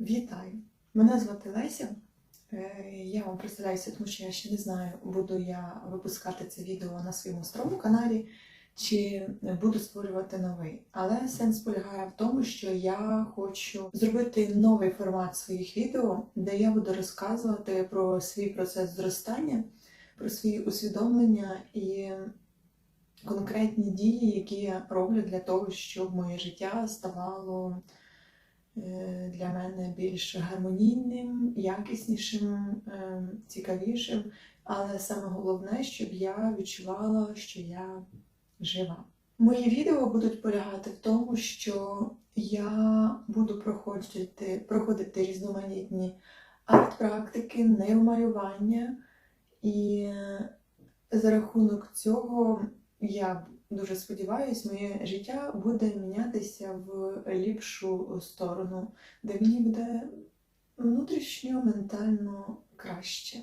Вітаю! Мене звати Леся. Е, Я вам представляюся, тому що я ще не знаю, буду я випускати це відео на своєму старому каналі чи буду створювати новий. Але сенс полягає в тому, що я хочу зробити новий формат своїх відео, де я буду розказувати про свій процес зростання, про свої усвідомлення і конкретні дії, які я роблю для того, щоб моє життя ставало для мене більш гармонійним, якіснішим, е, цікавішим. Але саме головне, щоб я відчувала, що я жива. Мої відео будуть полягати в тому, що я буду проходити, проходити різноманітні арт-практики, неомалювання, і за рахунок цього я дуже сподіваюся, моє життя буде мінятися в ліпшу сторону, де мені буде внутрішньо, ментально краще.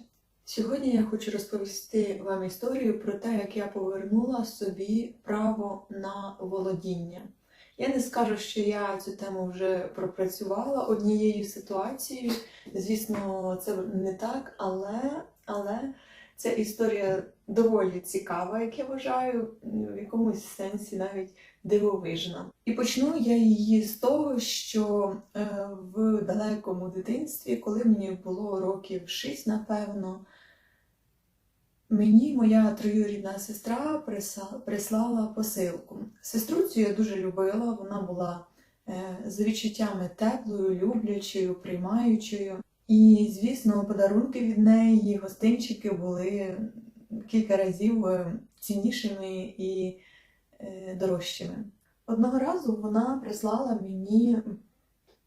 Сьогодні я хочу розповісти вам історію про те, як я повернула собі право на володіння. Я не скажу, що я цю тему вже пропрацювала однією ситуацією. Звісно, це не так, але, але ця історія доволі цікава, як я вважаю, в якомусь сенсі навіть дивовижна. І почну я її з того, що е, в далекому дитинстві, коли мені було років 6, напевно, мені моя троюрідна сестра прислала посилку. Сестру цю я дуже любила, вона була е, з відчуттями теплою, люблячою, приймаючою. І, звісно, подарунки від неї, гостинчики були кілька разів е, ціннішими і е, дорожчими. Одного разу вона прислала мені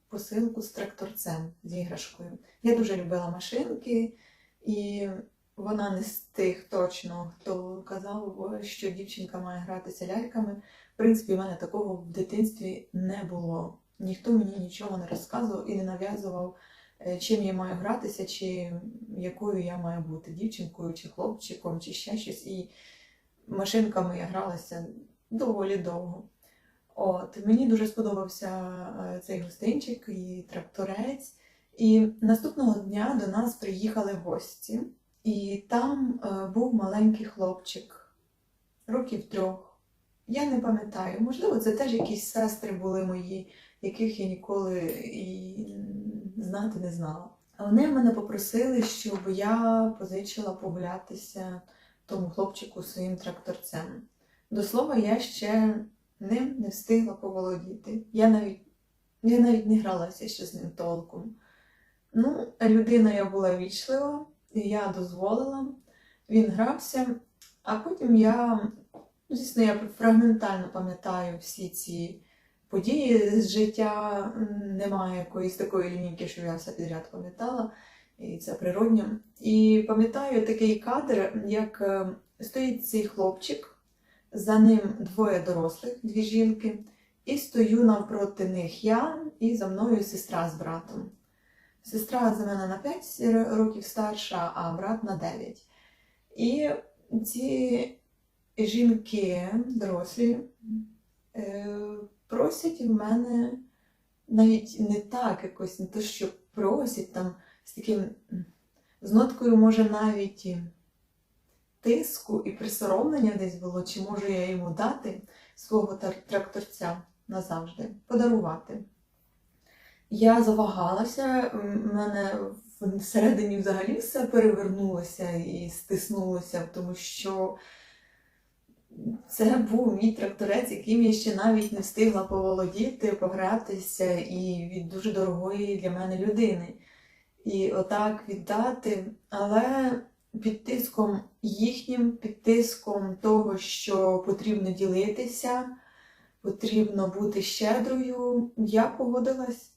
посилку з тракторцем з іграшкою. Я дуже любила машинки, і вона не з тих точно, хто казав, що дівчинка має гратися ляльками. В принципі, в мене такого в дитинстві не було. Ніхто мені нічого не розказував і не нав'язував, чим я маю гратися, чи якою я маю бути дівчинкою, чи хлопчиком, чи ще щось. І машинками я гралася доволі довго. От, мені дуже сподобався е, цей гостинчик і тракторець. І наступного дня до нас приїхали гості, і там е, був маленький хлопчик, років трьох. Я не пам'ятаю, можливо, це теж якісь сестри були мої, яких я ніколи і знати не знала. Вони мене попросили, щоб я позичила погулятися тому хлопчику своїм тракторцем. До слова, я ще ним не встигла поволодіти. Я навіть, я навіть не гралася ще з ним толком. Ну, людина я була вічлива, і я дозволила, він грався, а потім я, ну, звісно, я фрагментально пам'ятаю всі ці події з життя. Немає якоїсь такої лінійки, що я все підряд пам'ятала, і це природньо. І пам'ятаю такий кадр, як е, стоїть цей хлопчик. За ним двоє дорослих, дві жінки, і стою навпроти них я і за мною сестра з братом. Сестра за мене на 5 років старша, а брат на 9. І ці жінки дорослі е, просять в мене навіть не так якось, не то, що просять там з таким з ноткою, може, навіть тиску і присоромлення десь було, чи можу я йому дати свого тракторця назавжди, подарувати. Я завагалася, в мене всередині взагалі все перевернулося і стиснулося, тому що це був мій тракторець, яким я ще навіть не встигла поволодіти, погратися і від дуже дорогої для мене людини. І отак віддати, але під тиском їхнім, під тиском того, що потрібно ділитися, потрібно бути щедрою, я погодилась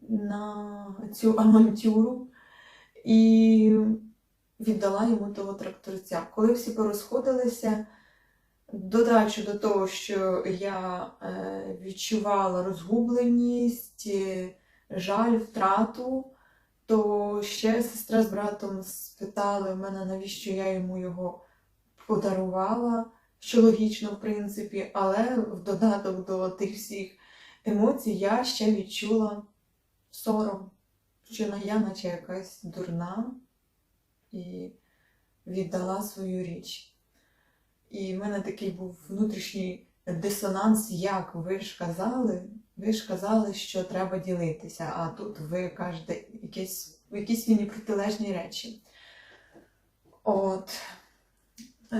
на цю авантюру і віддала йому того тракторця. Коли всі порозходилися, додачу до того, що я е, відчувала розгубленість, е, жаль, втрату, то ще сестра з братом спитали мене, навіщо я йому його подарувала, що логічно, в принципі, але в додаток до тих всіх емоцій я ще відчула сором, що я наче якась дурна і віддала свою річ. І в мене такий був внутрішній дисонанс, як ви ж казали, ви ж казали, що треба ділитися, а тут ви кажете якісь, якісь мені протилежні речі. От.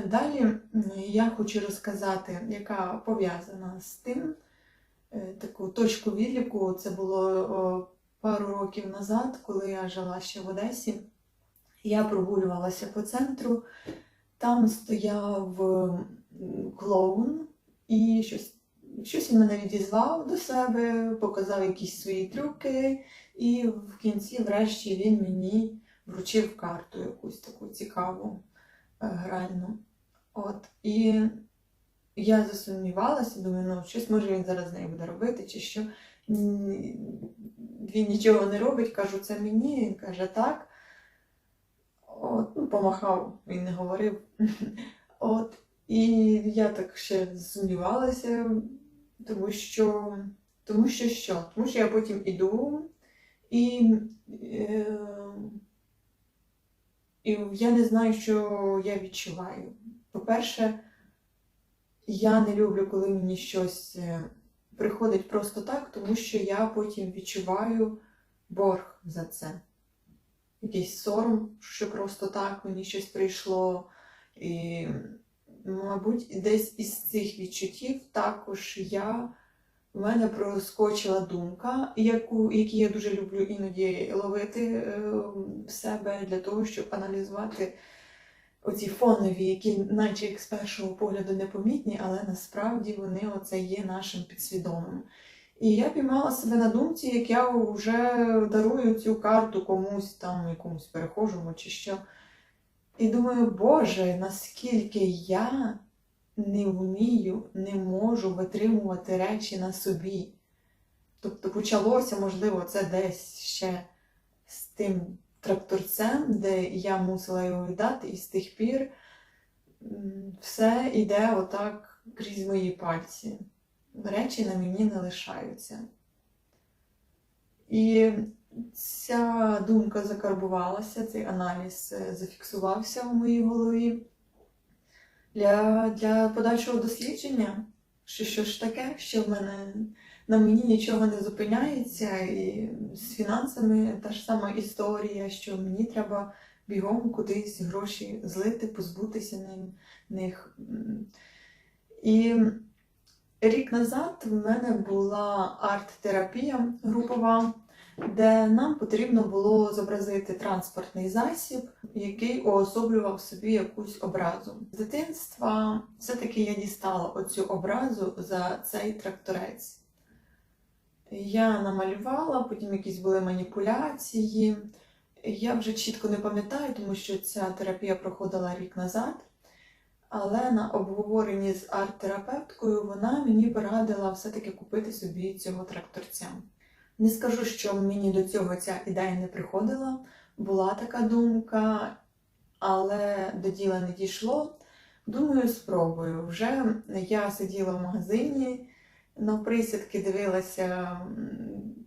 Далі я хочу розказати, яка пов'язана з тим, е, таку точку відліку. Це було пару років назад, коли я жила ще в Одесі. Я прогулювалася по центру, там стояв клоун і щось, щось він мене відізвав до себе, показав якісь свої трюки, і в кінці, врешті, він мені вручив карту якусь таку цікаву, е, гральну. От. І я засумнівалася, думаю, ну щось може він зараз з нею буде робити, чи що. Він нічого не робить, кажу, це мені. Він каже, так. От, ну, помахав, він не говорив. От. І я так ще сумнівалася, тому що, тому що що? Тому що я потім іду і, е, і я не знаю, що я відчуваю. По-перше, я не люблю, коли мені щось е, приходить просто так, тому що я потім відчуваю борг за це. Якийсь сором, що просто так мені щось прийшло. І, мабуть, десь із цих відчуттів також я. В мене проскочила думка, яку, які я дуже люблю іноді ловити е, в себе для того, щоб аналізувати оці фонові, які наче як з першого погляду непомітні, але насправді вони оце є нашим підсвідомим. І я піймала себе на думці, як я вже дарую цю карту комусь там, якомусь перехожому чи що. І думаю, Боже, наскільки я не вмію, не можу витримувати речі на собі. Тобто почалося, можливо, це десь ще з тим тракторцем, де я мусила його віддати, і з тих пір все йде отак крізь мої пальці. Речі на мені не лишаються. І ця думка закарбувалася, цей аналіз е, зафіксувався в моїй голові для, для подальшого дослідження, що що ж таке, що в мене на мені нічого не зупиняється, і з фінансами та ж сама історія, що мені треба бігом кудись гроші злити, позбутися них. І рік назад в мене була арт-терапія групова, де нам потрібно було зобразити транспортний засіб, який уособлював собі якусь образу. З дитинства все-таки я дістала оцю образу за цей тракторець. Я намалювала, потім якісь були маніпуляції. Я вже чітко не пам'ятаю, тому що ця терапія проходила рік назад. Але на обговоренні з арт-терапевткою вона мені порадила все-таки купити собі цього тракторця. Не скажу, що мені до цього ця ідея не приходила, була така думка, але до діла не дійшло. Думаю, спробую. Вже я сиділа в магазині, навприсядки дивилася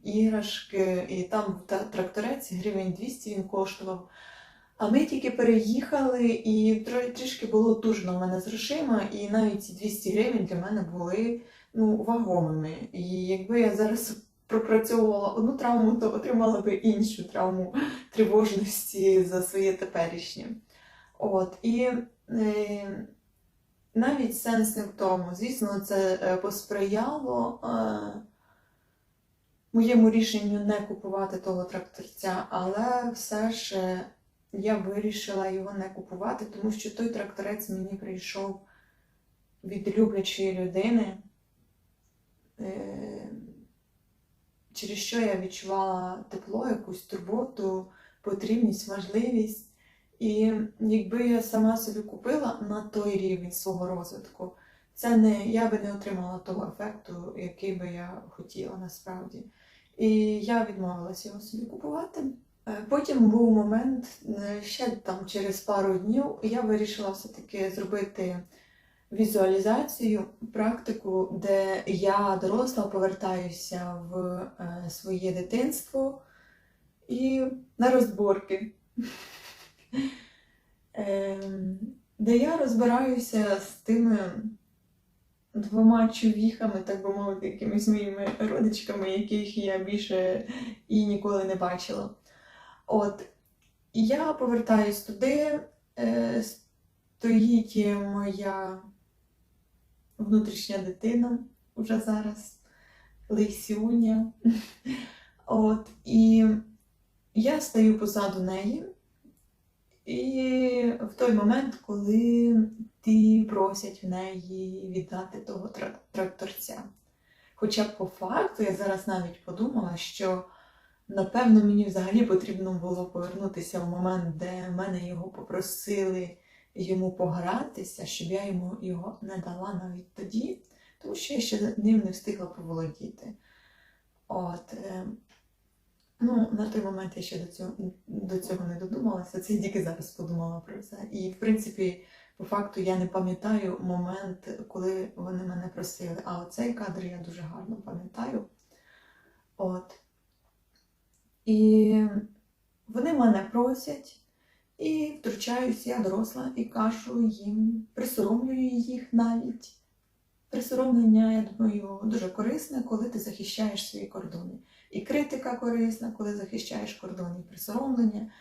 іграшки, і там та- тракторець гривень 200 він коштував. А ми тільки переїхали, і трішки було тужно в мене з грошима, і навіть ці 200 гривень для мене були ну, вагомими. І якби я зараз пропрацьовувала одну травму, то отримала би іншу травму тривожності за своє теперішнє. От, і е, навіть сенс не в тому. Звісно, це е, посприяло е, моєму рішенню не купувати того тракторця, але все ж е, я вирішила його не купувати, тому що той тракторець мені прийшов від люблячої людини, е, через що я відчувала тепло, якусь турботу, потрібність, важливість. І якби я сама собі купила на той рівень свого розвитку, це не я би не отримала того ефекту, який би я хотіла насправді. І я відмовилася його собі купувати. Е, Потім був момент, е, ще там через пару днів, я вирішила все-таки зробити візуалізацію, практику, де я доросла повертаюся в е, своє дитинство і на розборки, Ем, де я розбираюся з тими двома чувіхами, так би мовити, якимись моїми родичками, яких я більше і ніколи не бачила. От, і я повертаюсь туди, е, стоїть моя внутрішня дитина уже зараз, Лисюня. От, і я стою позаду неї. І в той момент, коли ті просять в неї віддати того тракторця. Хоча по факту я зараз навіть подумала, що напевно мені взагалі потрібно було повернутися в момент, де мене його попросили йому погратися, щоб я йому його не дала навіть тоді, тому що я ще ним не встигла поволодіти. От, е, ну, на той момент я ще до цього, до цього не додумалася, це я тільки зараз подумала про це. І, в принципі, по факту я не пам'ятаю момент, коли вони мене просили. А оцей кадр я дуже гарно пам'ятаю. От. І вони мене просять, і втручаюсь, я доросла, і кажу їм, присоромлюю їх навіть. Присоромлення, я думаю, дуже корисне, коли ти захищаєш свої кордони. І критика корисна, коли захищаєш кордони, і присоромлення.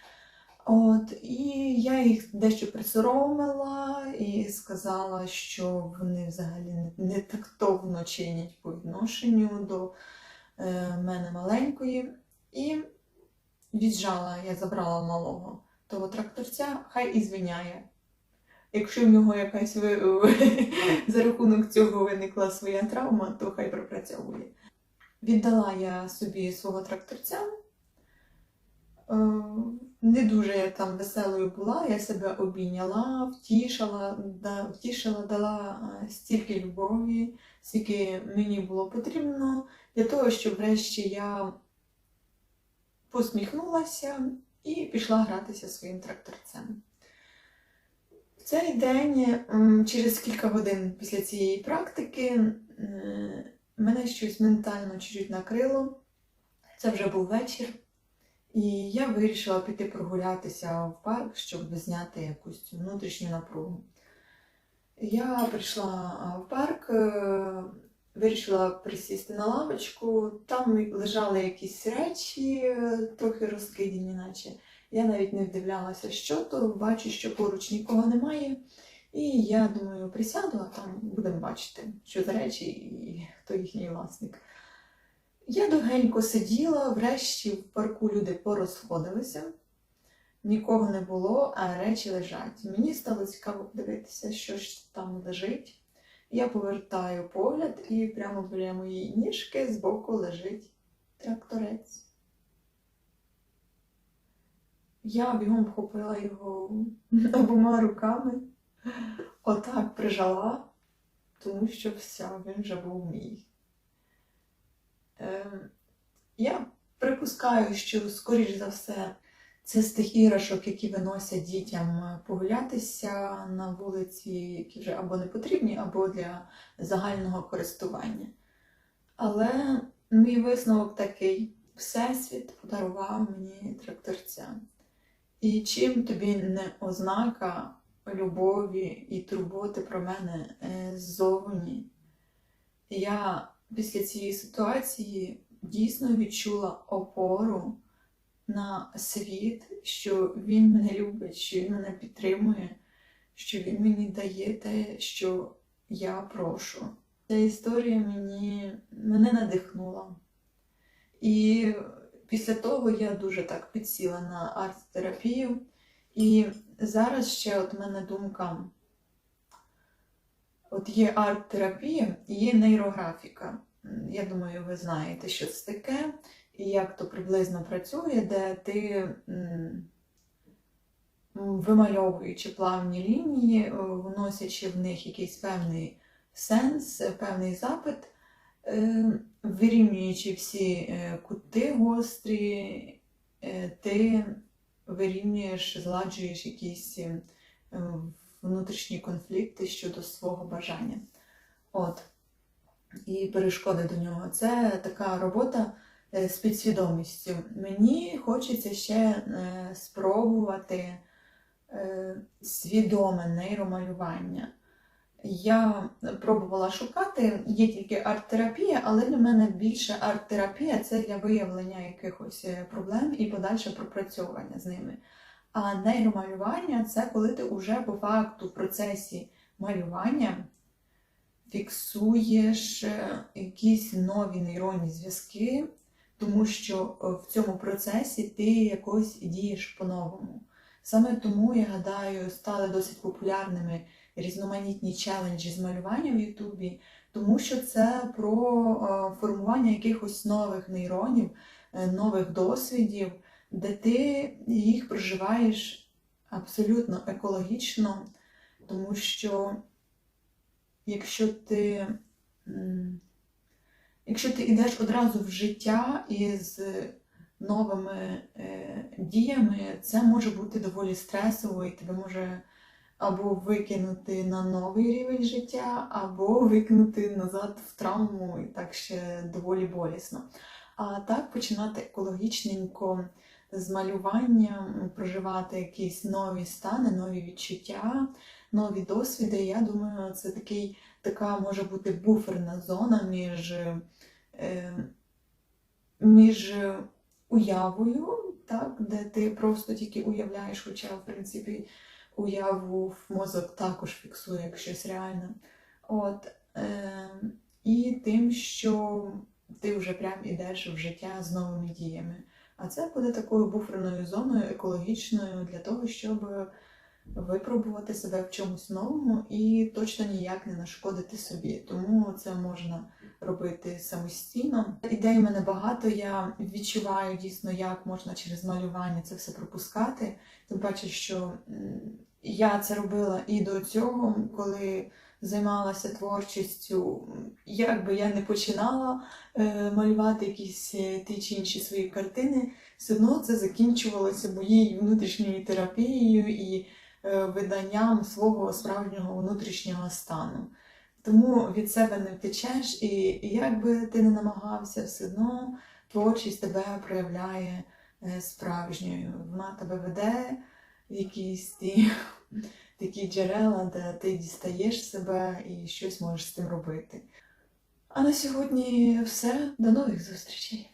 От, і я їх дещо присоромила і сказала, що вони взагалі не- не тактовно чинять по відношенню до е, мене маленької. І віджала, я забрала малого того тракторця, хай і звиняє. Якщо в нього якась за рахунок цього виникла своя травма, то хай пропрацьовує. Віддала я собі свого тракторця. Е, Не дуже я там веселою була, я себе обійняла, втішила, да, втішила, дала е, стільки любові, скільки мені було потрібно, для того, щоб врешті я посміхнулася і пішла гратися своїм тракторцем. В цей день, через кілька годин після цієї практики, мене щось ментально чуть-чуть накрило. Це вже був вечір. І я вирішила піти прогулятися в парк, щоб зняти якусь внутрішню напругу. Я прийшла в парк, е, вирішила присісти на лавочку. Там лежали якісь речі, трохи розкидані, наче. Я навіть не вдивлялася, що то, бачу, що поруч нікого немає. І я думаю, присяду, а там будемо бачити, що за речі і хто їхній власник. Я довгенько сиділа, врешті в парку люди порозходилися, нікого не було, а речі лежать. Мені стало цікаво подивитися, що ж там лежить. Я повертаю погляд, і прямо біля моєї ніжки збоку лежить тракторець. Я бігом вхопила його обома руками, отак прижала, тому що все, він вже був мій. Ем, Я припускаю, що, скоріш за все, це з тих іграшок, які виносять дітям погулятися на вулиці, які вже або не потрібні, або для загального користування. Але мій висновок такий: Всесвіт подарував мені тракторця. І чим тобі не ознака любові і турботи про мене е, ззовні, я після цієї ситуації дійсно відчула опору на світ, що він мене любить, що він мене підтримує, що він мені дає те, що я прошу. Ця історія мені, мене надихнула. І після того я дуже так підсіла на арт-терапію. І зараз ще от мене думка. От є арт-терапія і є нейрографіка. Я думаю, ви знаєте, що це таке і як то приблизно працює, де ти, вимальовуючи плавні лінії, е, вносячи в них якийсь певний сенс, певний запит, е, вирівнюючи всі е, кути гострі, ти вирівнюєш, зладжуєш якісь внутрішні конфлікти щодо свого бажання. От. І перешкоди до нього. Це така робота з підсвідомістю. Мені хочеться ще е, спробувати е, свідоме нейромалювання. Я пробувала шукати, є тільки арт-терапія, але для мене більше арт-терапія це для виявлення якихось е, проблем і подальше пропрацьовування з ними. А нейромалювання це коли ти вже по факту в процесі малювання фіксуєш е, якісь нові нейронні зв'язки, тому що е, в цьому процесі ти якось дієш по-новому. Саме тому, я гадаю, стали досить популярними різноманітні челенджі з малювання в Ютубі, тому що це про е, формування якихось нових нейронів, е, нових досвідів, де ти їх проживаєш абсолютно екологічно, тому що якщо ти, якщо ти йдеш одразу в життя із новими е, діями, це може бути доволі стресово і тебе може або викинути на новий рівень життя, або викинути назад в травму, і так ще доволі болісно. А так починати екологічненько з малюванням, проживати якісь нові стани, нові відчуття, нові досвіди. Я думаю, це такий, така може бути буферна зона між, е, між уявою, так, де ти просто тільки уявляєш, хоча, в принципі, уяву в мозок також фіксує як щось реальне. От, е, і тим, що ти вже прям ідеш в життя з новими діями. А це буде такою буферною зоною екологічною для того, щоб випробувати себе в чомусь новому і точно ніяк не нашкодити собі. Тому це можна робити самостійно. Ідей в мене багато. Я відчуваю дійсно, як можна через малювання це все пропускати. Тим паче, що я це робила і до цього, коли займалася творчістю. Як би я не починала е, малювати якісь е, ті чи інші свої картини, все одно це закінчувалося моєю внутрішньою терапією і виданням свого справжнього внутрішнього стану. Тому від себе не втечеш, і, як би ти не намагався, все одно творчість тебе проявляє е, справжньою. Вона тебе веде в якісь ті, такі джерела, де ти дістаєш себе і щось можеш з тим робити. А на сьогодні все. До нових зустрічей!